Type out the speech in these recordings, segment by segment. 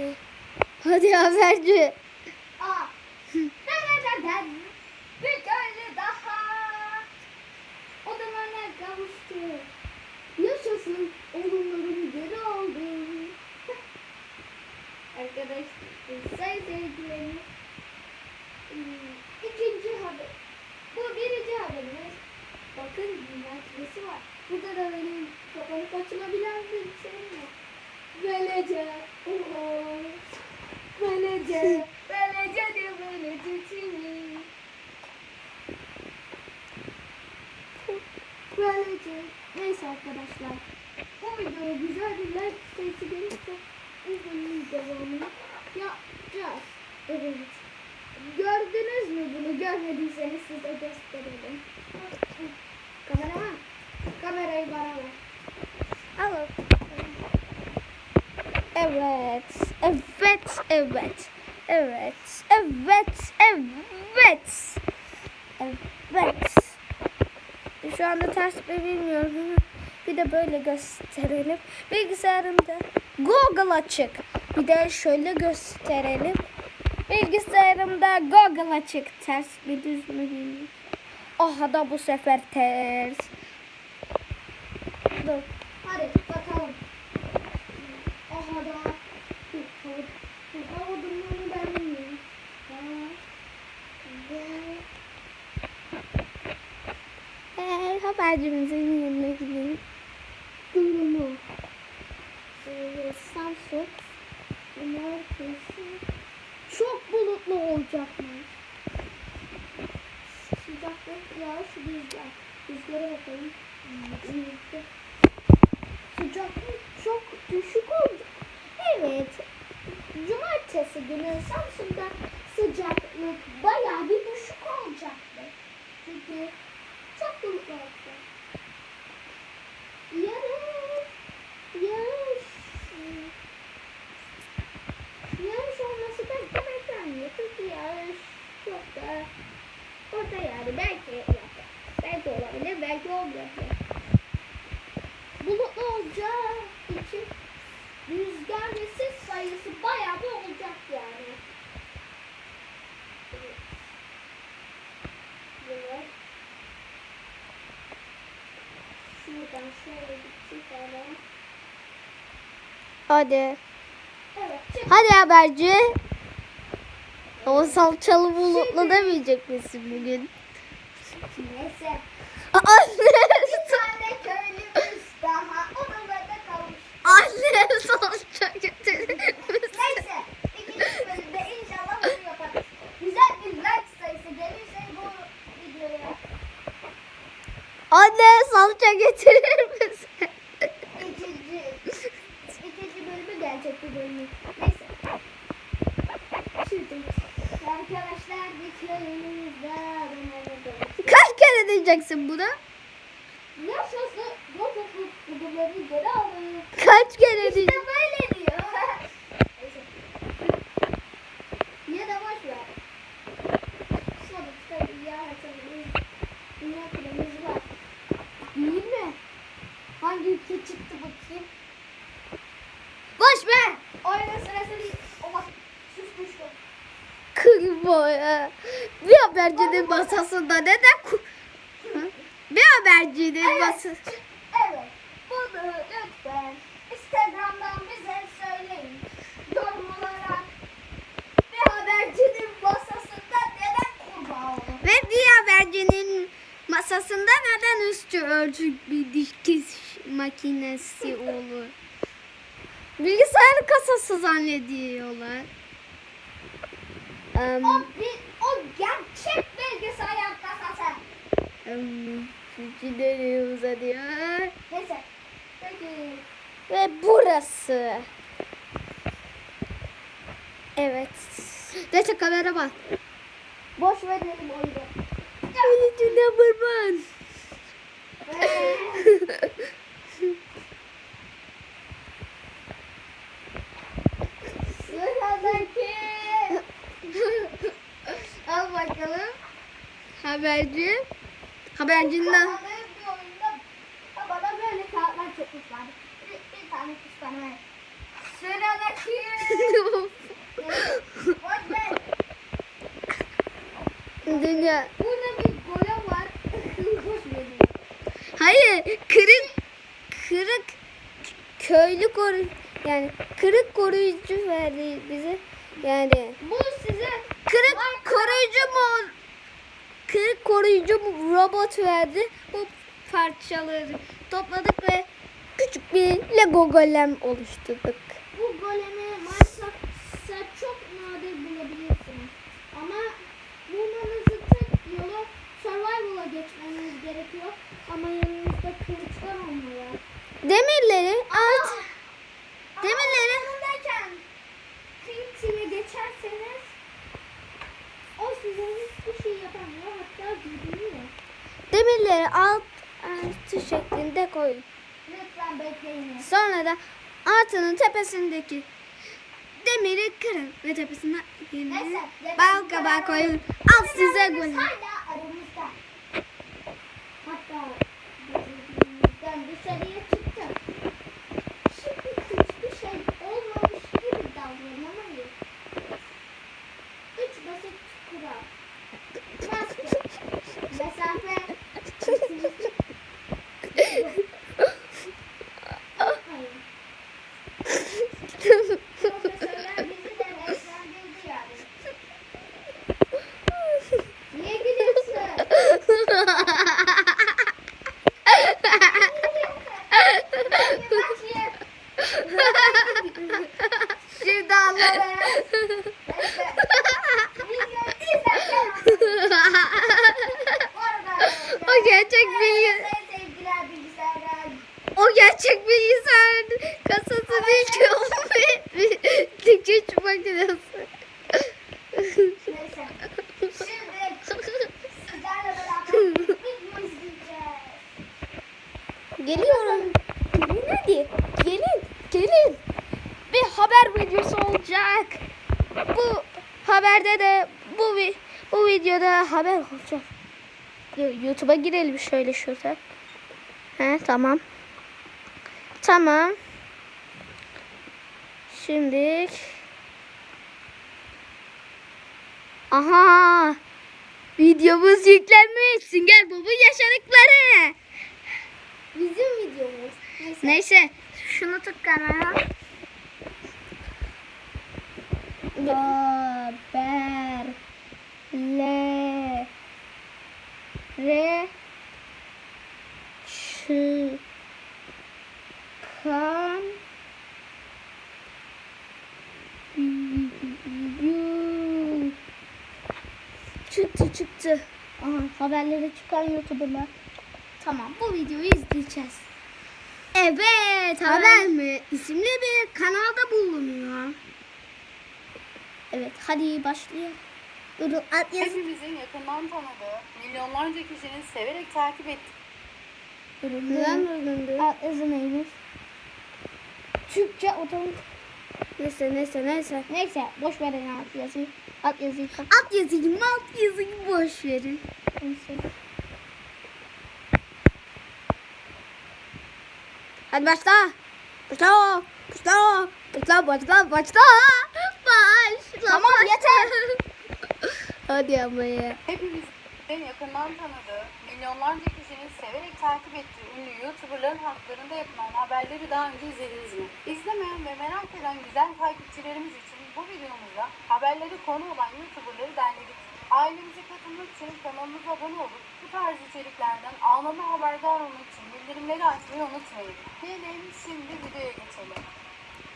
Hadi. Hadi haberci. Aa. Nereden? Bir köylü daha. Odalarına kavuştu. Yaşasın oğlumların geri aldım. Arkadaşlar sayın seyircilerimiz. hmm, ikinci haber. Bu birinci haberimiz. Bakın dünyası var. Burada da benim kapanıp açılabilen bir şey var. Böylece. Oho. Böylece. Böylece de böylece çivi. Böylece. Neyse arkadaşlar. Bu videoya güzel bir like sayısı gelirse izlemenin devamını yapacağız. Evet. Gördünüz mü bunu? Görmediyseniz size gösterelim. Kameraman. Kamerayı bana ver. Alın. Evet. Evet. Evet. Evet. Evet. Evet. Evet. Şu anda ters mi bilmiyorum bir de böyle gösterelim. Bilgisayarımda Google açık. Bir de şöyle gösterelim. Bilgisayarımda Google açık. Ters mi düz mü bilmiyorum. Aha da bu sefer ters. Dur. Hadi bakalım. Aha da. Hava- dur, Hava durumunu ben bilmiyorum. Ee, habercimizin yanına gidelim. durumu. Ee, Samsung. Cumartesi. Çok bulutlu olacakmış. Sıcaklık, yağış, rüzgar. Rüzgara bakalım. Hmm, Sıcaklık çok düşük olacak. Evet. Günü Samsun'da sıcaklık bayağı bir düşük olacaktı. Çünkü çok bulutlu olacak. Yarın, yağış, yağış olması beklenmiyor. Çünkü yağış çok da orada yani belki yapar. Belki olabilir, belki olmayabilir. Bulutlu olacağı için rüzgar ve sis sayısı bayağı bir olacak yani. Evet. Evet. Şuradan şöyle bir çıkalım. Hadi. Evet. Hadi haberci. O salçalı bulutlu demeyecek misin bugün? Neyse. Anne. Bir tane köylümüz daha odalarda kalmış. Anne salça getirir misin? Neyse. İkinci bölümde inşallah bunu yaparız. Güzel bir like sayısı gelirse bu videoya Anne salça getirir misin? ikinci, ikinci bölümü gelecek bir bölümü. Neyse. Şimdi arkadaşlar bir köylümüzde Kaç kere diyeceksin bunu? Yaşasın Rotofu kuduları geri alın. Kaç kere İşte diyeceksin? böyle diyor. Ya da boş ver. Sonuçta dünya haritamız, dünya küremiz var. Değil mi? Hangi ülke çıktı bakayım? Boş ver. Oyunun sırası değil. Oha. Sus düştü. Kırboya. Bir habercinin masasında neden? Bir habercinin Evet. masası... Evet. Bunu lütfen Instagram'dan bize söyleyin. Yorum olarak bir habercinin masasında neden kurbağa olur? Ve bir habercinin masasında neden üstü örtük bir dikiş makinesi olur? Bilgisayar kasası zannediyorlar. Em, O bir, o gerçek bilgisayar kasası. em, Nereye uzanıyor? Neyse. Peki. Ve burası. Evet. Neyse kamera bak. Boş verelim oyunu. Birinci number one. Sıradaki. Al bakalım. Haberci. Habercinin Kağıtlar çekmişlerdi. Bir, bir tane kuş bana ver. Sıra dünyadaki. Boş ver. Dünya. Burada bir golem var. Boş verin. Hayır, kırık kırık köylü koru yani kırık koruyucu verdi bize. Yani Bu size kırık koruyucu mu kırık koruyucu mu robot verdi. Bu parçaları topladık ve küçük bir Lego golem oluşturduk. bu golemi Minecraft'ta çok nadir bulabilirsiniz. Ama bulmanızın tek yolu survival'a geçmeniz gerekiyor. Ama yanınızda kılıçlar olmalı. Demirleri alt Demirleri Yanındayken Creative'e geçerseniz o size hiçbir şey yapamıyor. Hatta güdülüyor. demirleri alt artı şeklinde koydum. Sonra da altının tepesindeki demiri kırın ve tepesine yeni Neyse, bal kabağı koyun. Al size aramızda. Hatta dışarıya çıktı. Anla O gerçek bir o gerçek bilgisayar kasası değil ki o bir güç makinesi. Geliyorum. Gelin hadi. Gelin. Gelin. Bir haber videosu olacak. Bu haberde de bu bu videoda haber olacak. YouTube'a girelim şöyle şurada. He tamam. Tamam. Şimdi Aha! Videomuz yüklenmiş. Sünger Bob'un yaşadıkları. Bizim videomuz. Neyse. Neyse şunu tut kamera. Haber le re çıkan çıktı çıktı. Aha, haberlere çıkan youtuberlar. Tamam bu videoyu izleyeceğiz. Evet haber mi? İsimli bir kanalda bulunuyor. Evet hadi başlayalım. Durun at yazın. Hepimizin yakından tanıdığı, milyonlarca kişinin severek takip ettiği Durun durun durun. At yazı neymiş? Türkçe otomatik. Neyse neyse neyse. Neyse boş verin alt yazıyı. Alt yazıyı. At yazıyı alt yazıyı boş verin. Neyse. Hadi başla. Başla. Başla. Başla başla başla. Başla. Tamam, yeter. Hadi ama ya. hepimizin yakından tanıdığı, milyonlarca kişinin severek takip ettiği ünlü YouTuber'ların haklarında yapılan haberleri daha önce izlediniz mi? İzlemeyen ve merak eden güzel takipçilerimiz için bu videomuzda haberleri konu olan YouTuber'ları derledik. Ailemize katılmak için kanalımıza abone olup bu tarz içeriklerden anında haberdar olmak için bildirimleri açmayı unutmayın. Gelin şimdi videoya geçelim.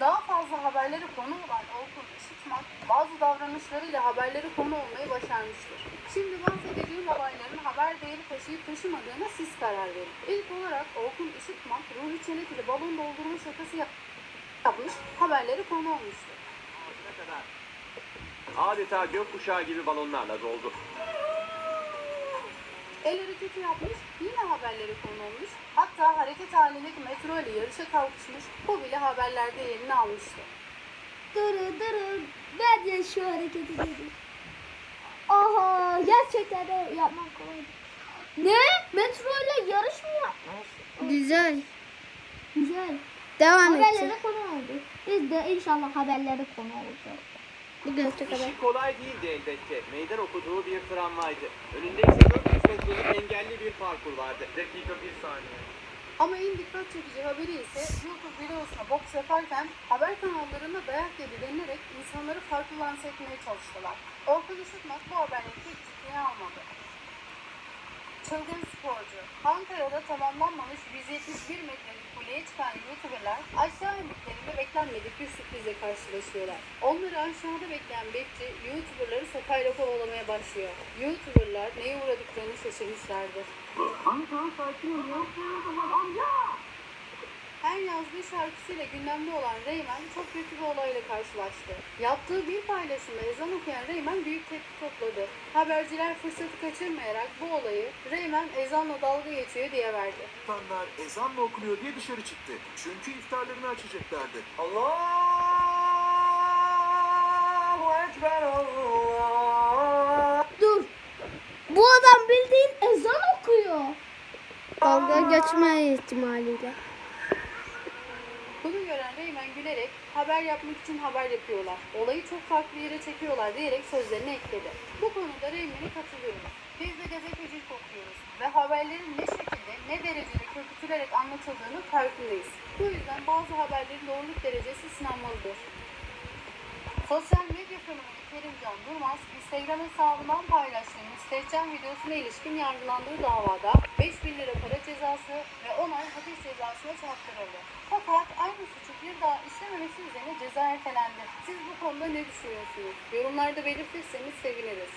Daha fazla haberleri konu olan Orkun Işıtmak bazı davranışlarıyla haberleri konu olmayı başarmıştır. Şimdi bahsedeceğim olayların haber değeri taşıyıp taşımadığına siz karar verin. İlk olarak Orkun Işıtmak Ruhi ile balon doldurma şakası yap- yapmış, haberleri konu olmuştur. kadar. Adeta gökkuşağı gibi balonlarla doldu. El hareketi yapmış, yine haberleri konu olmuş. Hareket halindeki metro ile yarışa kalkışmış, bu bile haberlerde yerini almıştı. Durun durun. Ben de şu hareketi dedim. Aha gerçekten de yapmak kolay. Ne? Metro ile yarış mı yapmış? Güzel. Güzel. Devam et. Haberlere konu oldu. Biz de inşallah haberlere konu olacağız. İşi kolay değildi elbette. Meydan okuduğu bir tramvaydı. Önünde ise 400 metrelik engelli bir parkur vardı. Dakika bir saniye. Ama en dikkat çekici haberi ise YouTube videosuna boks yaparken haber kanallarında dayak yedi denilerek insanları farklı lanse etmeye çalıştılar. Orkun Işıtmak bu haberleri pek ciddiye almadı. Çılgın sporcu. Ankara'da tamamlanmamış 171 metrelik çıkan YouTuber'lar aşağı indiklerinde beklenmedik bir sürprizle karşılaşıyorlar. Onları aşağıda bekleyen bekçi YouTuber'ları sopayla kovalamaya başlıyor. YouTuber'lar neye uğradıklarını şaşırmışlardır. Her yazdığı şarkısıyla gündemde olan Reymen çok kötü bir olayla karşılaştı. Yaptığı bir paylaşımda ezan okuyan Reymen büyük tepki topladı. Haberciler fırsatı kaçırmayarak bu olayı Reymen ezanla dalga geçiyor diye verdi. İnsanlar ezanla okunuyor diye dışarı çıktı. Çünkü iftarlarını açacaklardı. Allahu Ekber Allah. Dur. Bu adam bildiğin ezan okuyor. Dalga geçme ihtimaliyle. Bunu gören Reymen gülerek haber yapmak için haber yapıyorlar. Olayı çok farklı yere çekiyorlar diyerek sözlerini ekledi. Bu konuda Reymen'e katılıyorum. Biz de gazetecilik okuyoruz ve haberlerin ne şekilde, ne derecede köpürtülerek anlatıldığını farkındayız. Bu yüzden bazı haberlerin doğruluk derecesi sınanmalıdır. Sosyal medya fenomeni Kerimcan Durmaz, Instagram hesabından paylaştığı müstehcen videosuna ilişkin yargılandığı davada 5000 lira para cezası ve 10 ay hapis cezasına çarptırıldı. Fakat aynı suçu bir daha işlememesi üzerine ceza ertelendi. Siz bu konuda ne düşünüyorsunuz? Yorumlarda belirtirseniz seviniriz.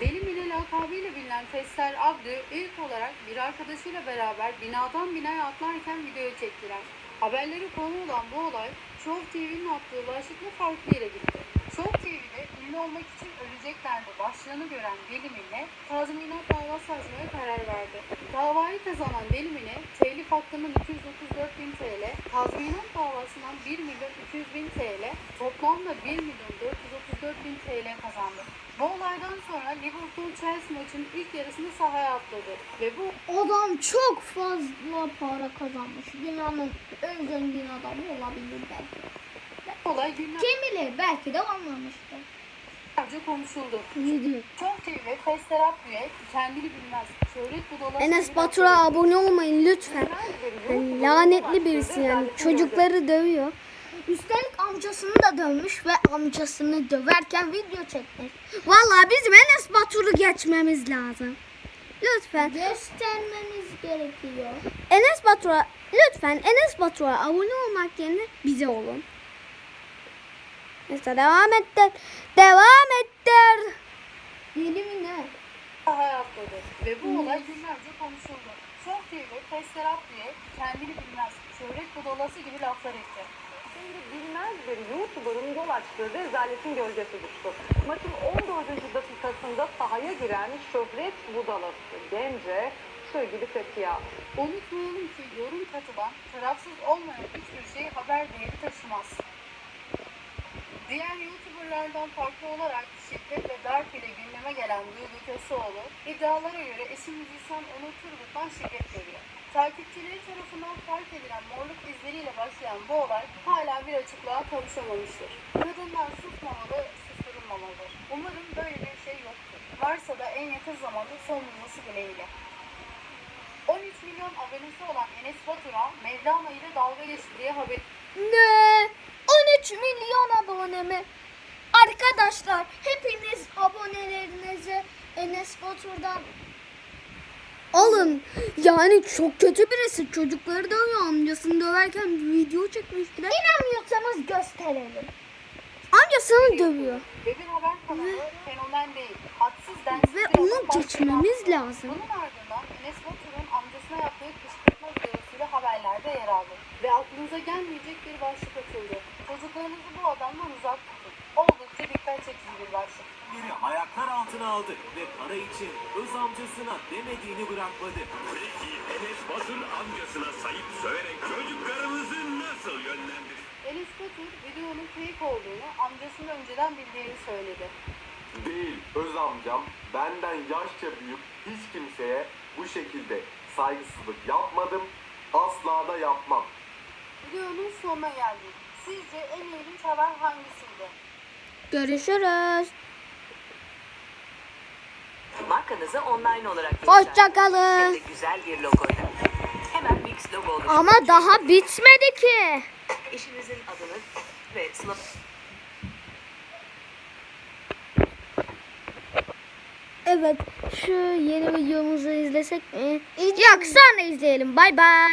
Deli Mine lakabıyla bilinen Fesler Abdü ilk olarak bir arkadaşıyla beraber binadan binaya atlarken videoya çektiler. Haberleri konu olan bu olay Show TV'nin attığı başlıkla farklı yere gitti. Show TV'de ünlü olmak için öleceklerdi başlığını gören Deli Mine tazminat davası açmaya karar verdi. Davayı kazanan Deli Mine telif hakkının 234 bin TL, tazminat davasından 1 milyon 200 bin TL, toplamda 1 milyon 434 bin TL kazandı. Bu olaydan sonra Liverpool-Chelsea maçının ilk yarısında sahaya atladı ve bu Adam çok fazla para kazanmış. Dünyanın en zengin adamı olabilir belki. Olay günlerce Kim bilir belki de olmamıştır. konuşuldu. Yedi. Çok TV ve Festerap üye kendini bilmez. Şöhret budalası Enes gibi Batur'a abone olmayın lütfen. Yani lanetli birisi yani. Çocukları dövüyor. Üstelik amcasını da dövmüş ve amcasını döverken video çekmiş. Vallahi bizim Enes Batur'u geçmemiz lazım. Lütfen. Göstermemiz gerekiyor. Enes Batur'a lütfen Enes Batur'a abone olmak yerine bize olun. Neyse devam ettir. Devam ettir. Deli mi ne? sahaya atladı ve bu olay günlerce konuşuldu. Çok TV ve Festerap üye kendini bilmez. Şöhret budalası gibi laflar etti. Şimdi bilmez bir YouTuber'ın yol açtığı rezaletin gölgesi düştü. Maçın 14. dakikasında sahaya giren şöhret budalası Gence şu gibi tepki aldı. Unutmayalım ki yorum katılan, tarafsız olmayan hiçbir şey haber değeri taşımaz. Diğer YouTuberlardan farklı olarak şiddet ve darp ile gündeme gelen Duygu Köseoğlu, iddialara göre eşi müzisyen Onur Turgut'tan şiddet görüyor. Takipçileri tarafından fark edilen morluk izleriyle başlayan bu olay hala bir açıklığa kavuşamamıştır. Kadınlar susmamalı, susturulmamalıdır. Umarım böyle bir şey yoktur. Varsa da en yakın zamanda son bulması dileğiyle. 13 milyon abonesi olan Enes Batur'a Mevlana ile dalga geçti diye haber Ne? 13 milyon abone mi? Arkadaşlar hepiniz abonelerinizi Enes Batur'dan Alın. Yani çok kötü birisi. Çocukları dövüyor. Amcasını döverken bir video çekmiş. İnanmıyorsanız gösterelim. Amcasını dövüyor. bir haber kanalı fenomen değil. Hadsız densiz Ve onu geçmemiz lazım. Bunun ardından Enes Batur'un amcasına yaptığı kışkırtma videosuyla haberlerde yer aldı. Ve aklınıza gelmeyecek bir aldı ve para için öz amcasına demediğini bırakmadı. Peki Enes Batur amcasına sayıp söverek çocuklarımızı nasıl yönlendirir? Enes Batur videonun fake olduğunu amcasının önceden bildiğini söyledi. Değil, öz amcam benden yaşça büyük hiç kimseye bu şekilde saygısızlık yapmadım. Asla da yapmam. Videonun sonuna geldik. Sizce en ilginç haber hangisiydi? Görüşürüz. Markanızı online olarak Hoşçakalın. Hem de güzel bir logoyla. Hemen Mix logo oluşturun. Ama daha bitmedi ki. İşinizin adını ve slogan Evet şu yeni videomuzu izlesek mi? Yok sonra izleyelim. Bay bay.